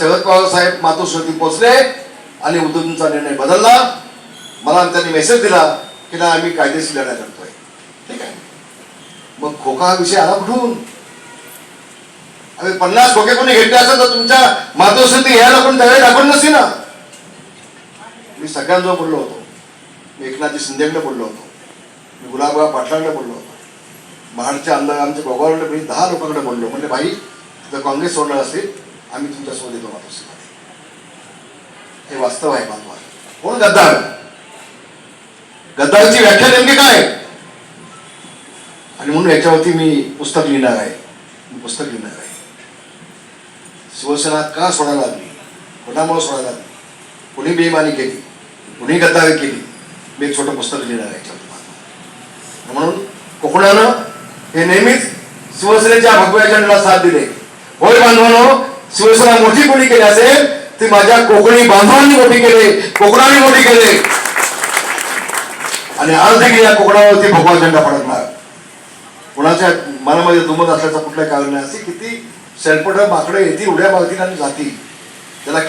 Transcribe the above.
शरद पवार साहेब मातोश्रुती पोहोचले आणि उद्धवजींचा निर्णय बदलला. मला त्यांनी मेसेज दिला की ना आम्ही कायदेशीर लढा करतोय ठीक आहे. मग खोका हा विषय आला कुठून? आम्ही पन्नास खोके कोणी घेतले असेल तर तुमच्या मातोश्रुती यायला पण त्यावेळी दाखवली नसती ना. मी सगळ्यांजवळ बोललो होतो. मी एकनाथजी शिंदेकडे बोललो होतो. मी गुलाबराव पाटलांकडे बोललो होतो. महाडच्या आमदार आमच्या गोगावकडे मी दहा लोकांकडे बोललो. म्हणजे भाई जर काँग्रेस सोडणार असेल आम्ही तुमच्यासोबत येतो मातोश्रीमध्ये हे वास्तव आहे बांधवा कोण हो, गद्दार. गद्दारची व्याख्या नेमकी काय आणि म्हणून याच्यावरती मी पुस्तक लिहिणार आहे. मी पुस्तक लिहिणार आहे. शिवसेना का सोडायला लागली? कोणामुळे सोडायला लागली? कुणी बेमानी केली? कुणी गद्दारी केली? मी एक छोटं पुस्तक लिहिणार आहे याच्यावरती म्हणून कोकणानं हे नेहमीच शिवसेनेच्या भगव्या अजेंडाला साथ दिले. होय बांधवानो शिवसेना मोठी कोणी केली असेल ती माझ्या कोकणी बांधवांनी मोठी केले कोकणाने मोठी केले. आणि आज देखील या कोकणावरती भगवा झेंडा फडकणार. कोणाच्या मनामध्ये दुमत असल्याचं कुठलं कारण नाही. असे किती शेलपट माकडे येतील उड्या मागतील आणि जातील. त्याला